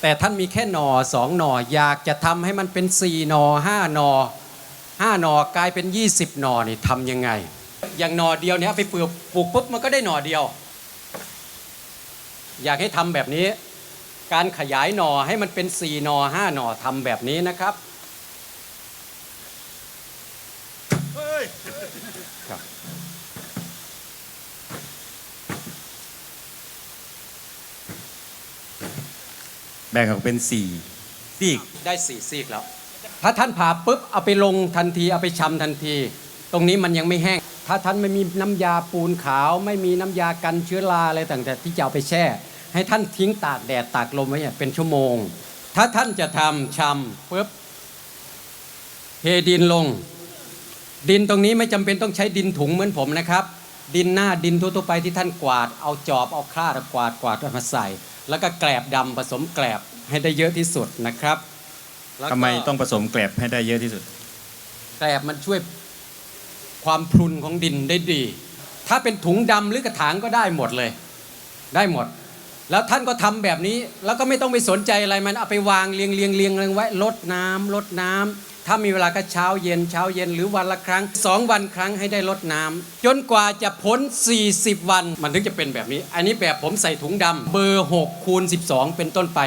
แต่ท่านมีแค่หน่อสองหน่ออยากจะทำให้มันเป็นสี่หน่อห้าหน่อห้าหน่อกลายเป็น 20 หน่อนี่ทำยังไง อย่างหน่อเดียวเนี่ยไปปลูกปลูกปุ๊บมันก็ได้หน่อเดียว อยากให้ทำแบบนี้ การขยายหน่อให้มันเป็นสี่หน่อห้าหน่อทำแบบนี้นะครับ ครับ แบ่งออกเป็นสี่ซีกได้สี่ซีกแล้ว ถ้าท่านผ่าปุ๊บเอาไปลงทันทีเอาไปชำทันที ตรงนี้มันยังไม่แห้ง ถ้าท่านไม่มีน้ำยาปูนขาว ไม่มีน้ำยากันเชื้อราอะไรต่างๆที่จะเอาไปแช่ ให้ท่านทิ้งตากแดดตากลมไว้เนี่ยเป็นชั่วโมง ถ้าท่านจะทำชำปุ๊บเทดินลง ดินตรงนี้ไม่จำเป็นต้องใช้ดินถุงเหมือนผมนะครับ ดินหน้าดินทั่วๆไปที่ท่านกวาดเอาจอบเอาคราดกวาดกวาดมาใส่ แล้วก็แกลบดำผสมแกลบให้ได้เยอะที่สุดนะครับแล้วก็ทำไมต้องผสมแกลบให้ได้เยอะที่สุด แกลบมันช่วยความพรุนของดินได้ดี ถ้าเป็นถุงดำหรือกระถางก็ได้หมดเลย ได้หมด แล้วท่านก็ทำแบบนี้ แล้วก็ไม่ต้องไปสนใจอะไรมันเอาไปวางเรียงเรียงเรียงเรียงไว้ลดน้ำลดน้ำถ้ามีเวลาก็เช้าเย็นเช้าเย็นหรือวันละครั้งสองวันครั้งให้ได้ลดน้ำจนกว่าจะพ้น 40 วัน มันถึงจะเป็นแบบนี้ อันนี้แบบผมใส่ถุงดำเบอร์6คูณ12 เป็นต้นไป